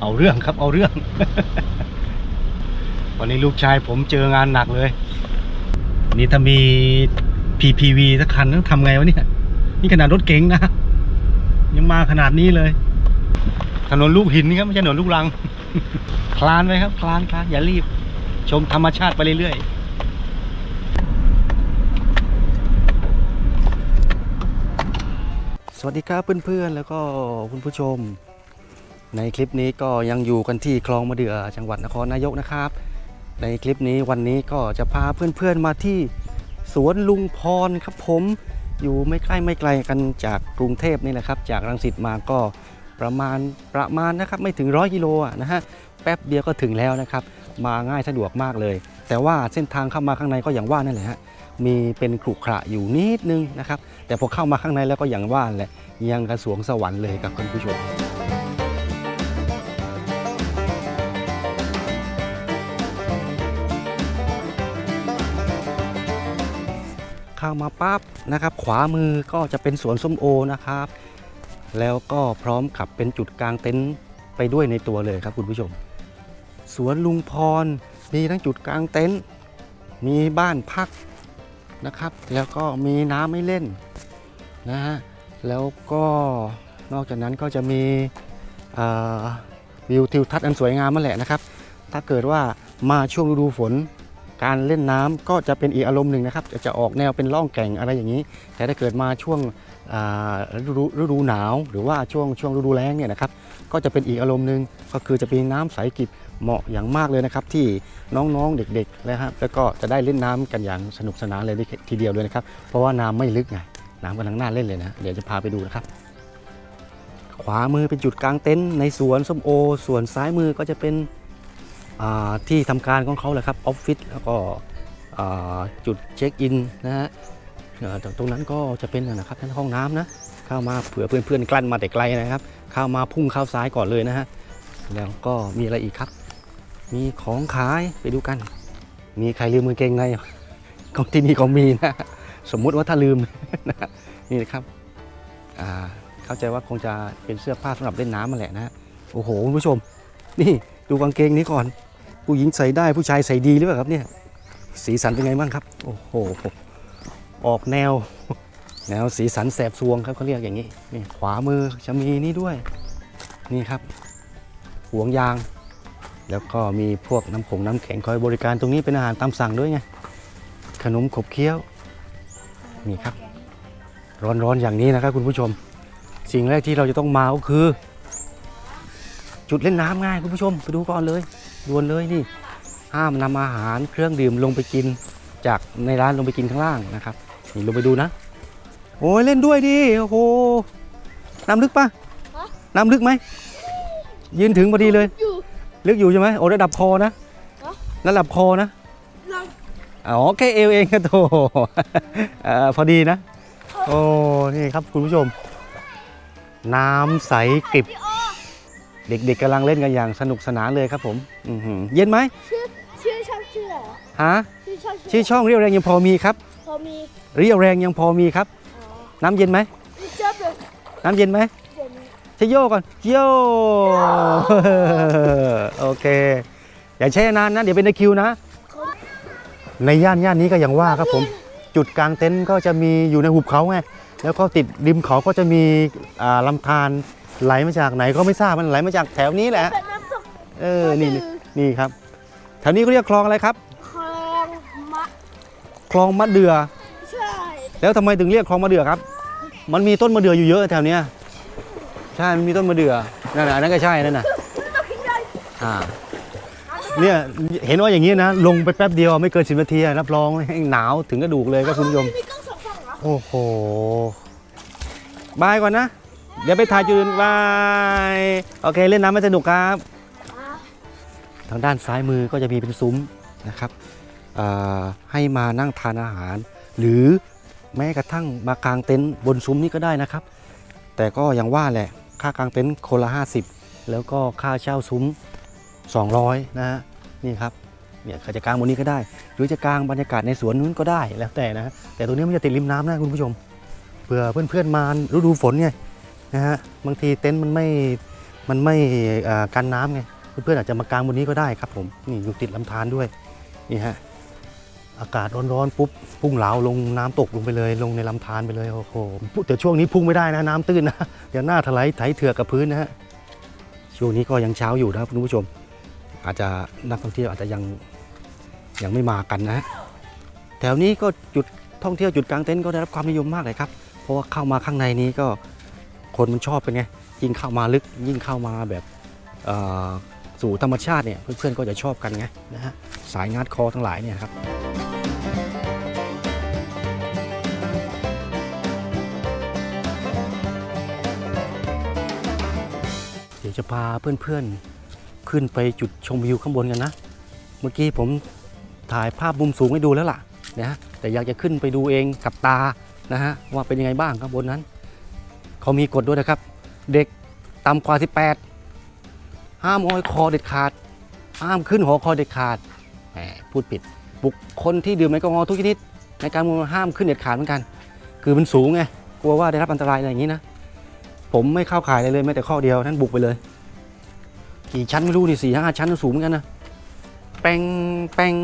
เอาเรื่องครับเอาเรื่อง วันนี้ลูกชายผมเจองานหนักเลย นี่ถ้ามี PPV สักคันต้องทำไงวะเนี่ย นี่ขนาดรถเก๋งนะ ยังมาขนาดนี้เลย ถนนลูกหินนี่ครับไม่ใช่ถนนลูกรัง คลานไปครับ คลานคลานอย่ารีบ ชมธรรมชาติไปเรื่อยๆสวัสดีครับเพื่อนๆ แล้วก็คุณผู้ชม ในคลิปนี้ก็ยังอยู่กันที่คลองมะเดื่อจังหวัดนครนายกนะครับ ในคลิปนี้วันนี้ก็จะพาเพื่อนๆมาที่สวนลุงพรครับผมอยู่ไม่ใกล้ไม่ไกลกันจากกรุงเทพนี่แหละครับ จากรังสิตมาก็ประมาณประมาณนะครับไม่ถึงร้อยกิโลนะฮะแป๊บเดียวก็ถึงแล้วนะครับ มาง่ายสะดวกมากเลย แต่ว่าเส้นทางเข้ามาข้างในก็อย่างว่านั่นแหละฮะมีเป็นขรุขระอยู่นิดนึงนะครับ แต่พอเข้ามาข้างในแล้วก็อย่างว่าแหละยังกระสวงสวรรค์เลยครับคุณผู้ชมามาปั๊บนะครับ ขวามือก็จะเป็นสวนส้มโอนะครับ แล้วก็พร้อมกับเป็นจุดกลางเต็นท์ไปด้วยในตัวเลยครับคุณผู้ชม สวนลุงพรมีทั้งจุดกลางเต็นท์มีบ้านพักนะครับ แล้วก็มีน้ำให้เล่นนะฮะแล้วก็นอกจากนั้นก็จะมีวิวทิวทัศน์อันสวยงามนั่นแหละนะครับ ถ้าเกิดว่ามาช่วงฤดูฝน การเล่นน้ำก็จะเป็นอีกอารมณ์หนึ่งนะครับ จะออกแนวเป็นล่องแก่งอะไรอย่างนี้ แต่ถ้าเกิดมาช่วงฤดูหนาว หรือว่าช่วงช่วงฤดูแล้งเนี่ยนะครับก็จะเป็นอีกอารมณ์หนึ่งก็คือจะเป็นน้ำใสกิบเหมาะอย่างมากเลยนะครับ ที่น้องๆเด็กๆนะครับแล้วก็จะได้เล่นน้ำกันอย่างสนุกสนานเลยทีเดียวเลยนะครับ เพราะว่าน้ำไม่ลึกไงน้ำกำลังน่าเล่นเลยนะเดี๋ยวจะพาไปดูนะครับ ขวามือเป็นจุดกลางเต็นท์ในสวนส้มโอ ส่วนซ้ายมือก็จะเป็น ที่ทำการของเขาแหละครับออฟฟิศแล้วก็จุดเช็คอินนะฮะจากตรงนั้นก็จะเป็นนะครับนั่นห้องน้ำนะเข้ามาเผื่อเพื่อนๆกลั้นมาแต่ไกลนะครับ เข้ามาพุ่งเข้าซ้ายก่อนเลยนะฮะแล้วก็มีอะไรอีกครับ มีของขายไปดูกัน มีใครลืมมือเกงในก็ที่นี่ก็มีนะสมมุติว่าถ้าลืมนี่นะครับเข้าใจว่าคงจะเป็นเสื้อผ้าสำหรับเล่นน้ำมาแหละนะโอ้โหคุณผู้ชม นี่ดูกางเกงนี้ก่อน ผู้หญิงใส่ได้ผู้ชายใส่ดีหรือเปล่าครับเนี่ยสีสันเป็นไงบ้างครับ โอ้โห ออกแนว แนวสีสันแสบซวงครับเขาเรียกอย่างนี้นี่ขวามือจะมีนี่ด้วย นี่ครับห่วงยาง แล้วก็มีพวกน้ำผงน้ำแข็งคอยบริการตรงนี้เป็นอาหารตามสั่งด้วยไง ขนมขบเคี้ยว นี่ครับ ร้อนๆอย่างนี้นะครับคุณผู้ชม สิ่งแรกที่เราจะต้องมาก็คือ จุดเล่นน้ำง่ายคุณผู้ชมไปดูก่อนเลย ด่วนเลยนี่ ห้ามนำอาหารเครื่องดื่มลงไปกินจากในร้านลงไปกินข้างล่างนะครับ นี่ลงไปดูนะ โอ้ยเล่นด้วยดิ โอ้โห น้ำลึกปะน้ำลึกไหม ยืนถึงพอดีเลยอยู่ลึกอยู่ใช่ไหมโอ้ระดับคอนะฮะระดับคอนะเราอ๋อแค่เอวเองก็โถเอ่อพอดีนะ โอ้ นี่ครับคุณผู้ชม น้ำใสกริบพี่โอ เด็กๆกำลังเล่นกันอย่างสนุกสนานเลยครับผมอื้อหือเย็นไหมชื่อชื่อช่องชื่ออะไรเหรอฮะชื่อช่องชื่อช่องเรียวแรงยังพอมีครับ พอมีเรียวแรงยังพอมีครับ อ๋อน้ำเย็นไหมเจ้าเป็นน้ำเย็นไหมเด่นจะโยกก่อนโยโอเค อย่าใช้นานนะ เดี๋ยวเป็นในคิวนะคนในย่านย่านนี้ก็อย่างว่าครับผม จุดกลางเต็นท์ก็จะมีอยู่ในหุบเขาไงแล้วก็ติดริมเขาก็จะมีอ่าลำธาร ไหลมาจากไหนก็ไม่ทราบมันไหลมาจากแถวนี้แหละ เป็นน้ำตกเออ นี่นี่นี่ครับ แถวนี้เขาเรียกคลองอะไรครับ คลองมะคลองมะเดื่อใช่แล้วทำไมถึงเรียกคลองมะเดื่อครับ มันมีต้นมะเดื่ออยู่เยอะแถวเนี้ยใช่ มันมีต้นมะเดื่อนั่นน่ะอันนั่นก็ใช่นั่นน่ะต้องกินได้อ่าเนี่ยเห็นว่าอย่างนี้นะ ลงไปแป๊บเดียวไม่เกินสิบนาทีอะรับรองให้หนาวถึงกระดูกเลยก็คุณผู้ชม มีกล้องสองฝั่งเหรอ โอ้โห บายก่อนนะ เดี๋ยวไปถ่ายจุดอื่นบายโอเคเล่นน้ำไม่สนุกครับ ทางด้านซ้ายมือก็จะมีเป็นซุ้มนะครับอ่าให้มานั่งทานอาหาร หรือแม้กระทั่งมากางเต็นท์บนซุ้มนี้ก็ได้นะครับ แต่ก็อย่างว่าแหละค่ากางเต็นท์คนละ 50 แล้วก็ค่าเช่าซุ้ม 200 นะฮะนี่ครับเนี่ยจะกางบนนี้ก็ได้ หรือจะกางบรรยากาศในสวนนู้นก็ได้แล้วแต่นะแต่ตัวนี้มันจะติดริมน้ำนะคุณผู้ชมเผื่อเพื่อนๆมาฤดูฝนไง นะฮะบางทีเต็นท์มันไม่มันไม่กันน้ำไงเพื่อนๆอาจจะมากางบนนี้ก็ได้ครับผมนี่อยู่ติดลำธารด้วยนี่ฮะอากาศร้อนๆปุ๊บพุ่งเหลาลงน้ำตกลงไปเลย ลงในลำธารไปเลยโอ้โหแต่ช่วงนี้พุ่งไม่ได้นะน้ำตื้นนะเดี๋ยวหน้าถลายไถเถือกกับพื้นนะฮะช่วงนี้ก็ยังเช้าอยู่นะครับคุณผู้ชม อาจจะนักท่องเที่ยวอาจจะยังยังไม่มากันนะฮะแถวนี้ก็จุดท่องเที่ยวจุดกลางเต็นท์ก็ได้รับความนิยมมากเลยครับ เพราะว่าเข้ามาข้างในนี้ก็ คนมันชอบเป็นไงยิ่งเข้ามาลึกยิ่งเข้ามาแบบสู่ธรรมชาติเนี่ยเพื่อนๆก็จะชอบกันไงนะฮะสายงาดคอทั้งหลายเนี่ยครับเดี๋ยวจะพาเพื่อนๆขึ้นไปจุดชมวิวข้างบนกันนะ เมื่อกี้ผมถ่ายภาพมุมสูงให้ดูแล้วล่ะนะฮะแต่อยากจะขึ้นไปดูเองกับตานะฮะว่าเป็นยังไงบ้างข้างบนนั้น เขามีกฎด้วยนะครับ เด็กต่ำกว่า 18 ห้ามห้อยคอเด็ดขาด ห้ามขึ้นหอคอเด็ดขาดแหมพูดผิด บุคคลที่ดื่มแอลกอฮอล์ทุกชนิด ในการเมืองห้ามขึ้นเด็ดขาดเหมือนกัน คือมันสูงไงกลัวว่าได้รับอันตรายอะไรอย่างนี้นะ ผมไม่เข้าข่ายอะไรเลยแม้แต่ข้อเดียวนั้นบุกไปเลย กี่ชั้นไม่รู้นี่สี่ห้าชั้นสูงเหมือนกันนะแปงแปง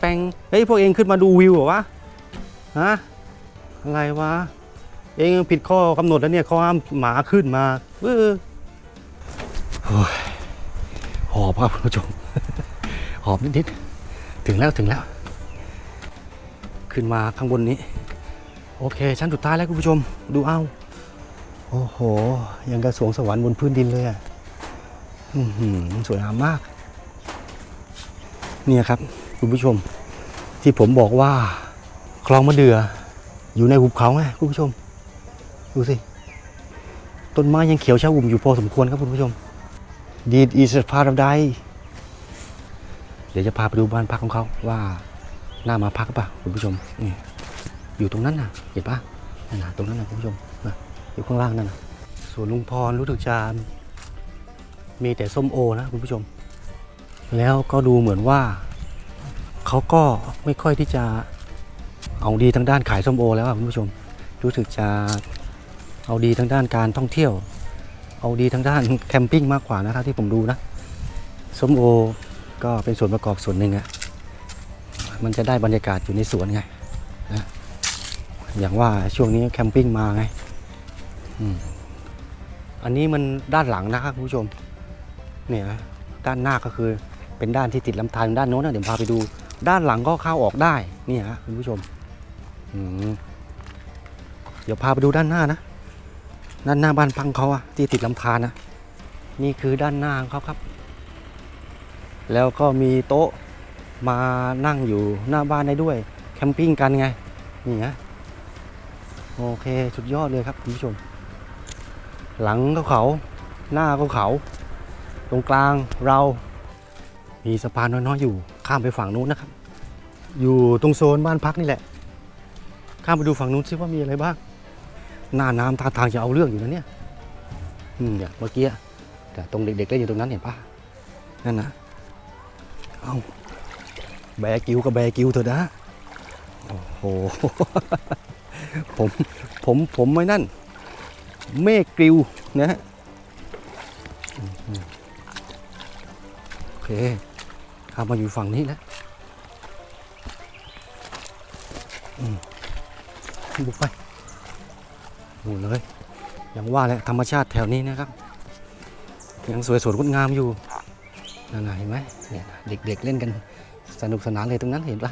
แปงเฮ้ยพวกเองขึ้นมาดูวิวเหรอวะฮะอะไรวะ เองผิดข้อกำหนดแล้วเนี่ยข้อห้ามหมาขึ้นมาเออโอ้ยหอบครับคุณผู้ชม หอบนิดๆถึงแล้วถึงแล้ว ขึ้นมาข้างบนนี้ โอเค ชั้นสุดท้ายแล้วคุณผู้ชม ดูเอาโอ้โห ยังกระสวงสวรรค์บนพื้นดินเลยอะอื้อหือสวยงามมาก เนี่ยครับ คุณผู้ชม ที่ผมบอกว่า คลองมะเดื่ออยู่ในหุบเขาไงคุณผู้ชม ดูสิ ต้นไม้ยังเขียวชอุ่มอยู่พอสมควรครับคุณผู้ชม Deed is a paradise เดี๋ยวจะพาไปดูบ้านพักของเขาว่าน่ามาพักป่ะคุณผู้ชมนี่อยู่ตรงนั้นนะเห็นปะนั่นนะตรงนั้นนะคุณผู้ชมนะอยู่ข้างล่างนั่นนะส่วนลุงพรรู้สึกจะมีแต่ส้มโอนะคุณผู้ชม แล้วก็ดูเหมือนว่า เขาก็ไม่ค่อยที่จะเอาดีทางด้านขายส้มโอแล้วคุณผู้ชม รู้สึกจะ เอาดีทางด้านการท่องเที่ยว เอาดีทางด้านแคมปิ้งมากกว่านะครับที่ผมดูนะส้มโอก็เป็นส่วนประกอบส่วนหนึ่งอะมันจะได้บรรยากาศอยู่ในสวนไงนะอย่างว่าช่วงนี้แคมปิ้งมาไงอันนี้มันด้านหลังนะครับคุณผู้ชม เนี่ยด้านหน้าก็คือเป็นด้านที่ติดลำธารด้านโน้นนะเดี๋ยวพาไปดู ด้านหลังก็เข้าออกได้นี่ฮะคุณผู้ชมมเดี๋ยวพาไปดูด้านหน้านะ ด้านหน้าบ้านพังเขาอะที่ติดลำธารนะนี่คือด้านหน้าของเขาครับ แล้วก็มีโต๊ะมานั่งอยู่หน้าบ้านได้ด้วย แคมปิ้งกันไง นี่ฮะโอเคสุดยอดเลยครับคุณผู้ชม หลังก็เขา หน้าก็เขา ตรงกลางเรา มีสะพานน้อยๆอยู่ ข้ามไปฝั่งนู้นนะครับ อยู่ตรงโซนบ้านพักนี่แหละ ข้ามไปดูฝั่งนู้นซิว่ามีอะไรบ้าง หน้าน้ำท่าทางจะเอาเรื่องอยู่นะเนี่ยอืมเนี่ยเมื่อกี้แต่ตรงเด็กๆเล่นอยู่ตรงนั้นเห็นปะนั่นนะเอาแบกิวกับแบกิวเถอะนะโอ้โหผมผมผมไม่นั่น เมฆกริวนะฮะโอเคข้ามมาอยู่ฝั่งนี้แล้วบุกไป หมดเลยอย่างว่าแหละธรรมชาติแถวนี้นะครับ ยังสวยสดงดงามอยู่นั่นเห็นไหมเนี่ยเด็กๆเล่นกันสนุกสนานเลยตรงนั้นเห็นปะ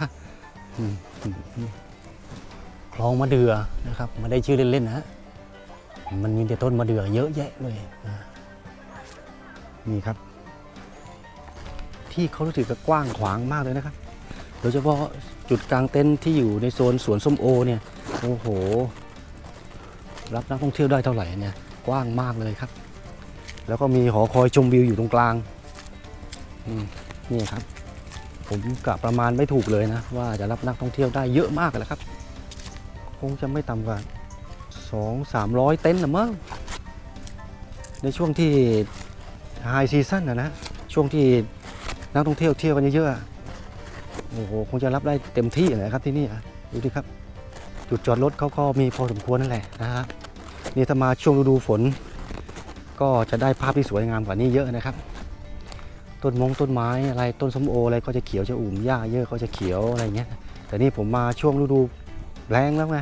คลองมะเดื่อนะครับมาได้ชื่อเล่นๆนะมันมีแต่ต้นมะเดื่อเยอะแยะเลยนี่ครับ ที่เขารู้สึกกว้างขวางมากเลยนะครับ โดยเฉพาะจุดกลางเต็นท์ที่อยู่ในโซนสวนส้มโอเนี่ยโอ้โห รับนักท่องเที่ยวได้เท่าไหร่เนี่ยกว้างมากเลยครับ แล้วก็มีหอคอยชมวิวอยู่ตรงกลางอืมนี่ครับ ผมกะประมาณไม่ถูกเลยนะ ว่าจะรับนักท่องเที่ยวได้เยอะมากเลยครับ คงจะไม่ต่ำกว่าสองสามร้อยเต็นท์นะมั้งในช่วงที่ไฮซีซั่นนะนะ ช่วงที่นักท่องเที่ยวเที่ยวกันเยอะๆอะโอ้โหคงจะรับได้เต็มที่เลยครับที่นี่อะดูดิครับจุดจอดรถเขาก็มีพอสมควรนั่นแหละนะฮะ นี่ถ้ามาช่วงฤดูฝน ก็จะได้ภาพที่สวยงามกว่านี้เยอะนะครับ ต้นมงต้นไม้อะไรต้นส้มโออะไรก็จะเขียวจะอุ่มหญ้าเยอะก็จะเขียวอะไรเงี้ย แต่นี่ผมมาช่วงฤดูแรงแล้วไง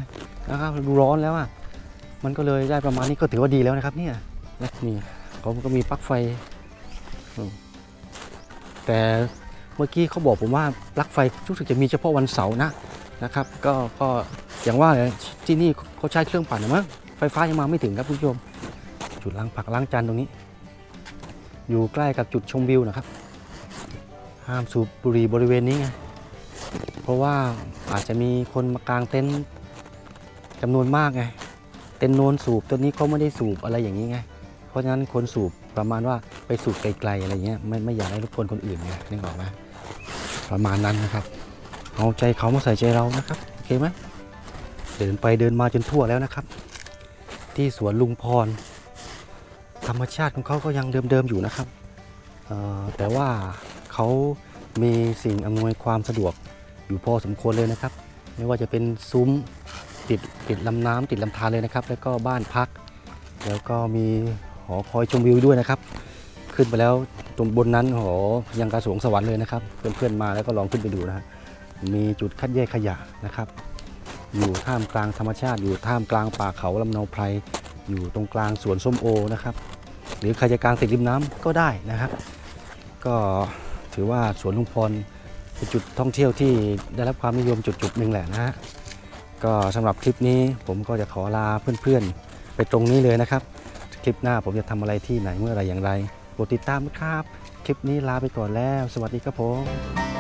นะครับฤดูร้อนแล้วอะมันก็เลยได้ประมาณนี้ก็ถือว่าดีแล้วนะครับเนี่ยนี่เขาก็มีปลั๊กไฟ แต่เมื่อกี้เขาบอกผมว่าปลั๊กไฟรู้สึกจะมีเฉพาะวันเสาร์นะนะครับ ก็ก็อย่างว่าเลยที่นี่เขาใช้เครื่องปั่นนะมั้ง ไฟฟ้ายังมาไม่ถึงครับคุณผู้ชม จุดล้างผักล้างจานตรงนี้ อยู่ใกล้กับจุดชมวิวนะครับ ห้ามสูบบุหรี่บริเวณนี้ไง เพราะว่าอาจจะมีคนมากางเต็นท์จำนวนมากไง เต็นท์โนนสูบตัวนี้เขาไม่ได้สูบอะไรอย่างนี้ไง เพราะฉะนั้นคนสูบประมาณว่าไปสูบไกลๆอะไรเงี้ยไม่ไม่อยากให้รบกวนคนอื่นไงนึกออกไหมประมาณนั้นนะครับ เอาใจเขามาใส่ใจเรานะครับ โอเคไหมเดินไปเดินมาจนทั่วแล้วนะครับ ที่สวนลุงพร ธรรมชาติของเขาก็ยังเดิมๆอยู่นะครับ แต่ว่าเขามีสิ่งอำนวยความสะดวกอยู่พอสมควรเลยนะครับ ไม่ว่าจะเป็นซุ้มติดติดลำน้ำติดลำธารเลยนะครับ แล้วก็บ้านพัก แล้วก็มีหอคอยชมวิวด้วยนะครับ ขึ้นไปแล้วตรงบนนั้นหอยังกระสวงสวรรค์เลยนะครับ เพื่อนๆมาแล้วก็ลองขึ้นไปดูนะฮะมีจุดคัดแยกขยะนะครับ อยู่ท่ามกลางธรรมชาติอยู่ท่ามกลางป่าเขาลำเนาไพรอยู่ตรงกลางสวนส้มโอนะครับ หรือใครจะกางติดริมน้ำก็ได้นะครับ ก็ถือว่าสวนลุงพรเป็นจุดท่องเที่ยวที่ได้รับความนิยมจุดจุดๆหนึ่งแหละนะฮะก็สำหรับคลิปนี้ผมก็จะขอลาเพื่อนๆ ไปตรงนี้เลยนะครับ คลิปหน้าผมจะทำอะไรที่ไหนเมื่อไรอย่างไรโปรดติดตามนะครับ คลิปนี้ลาไปก่อนแล้ว สวัสดีครับผม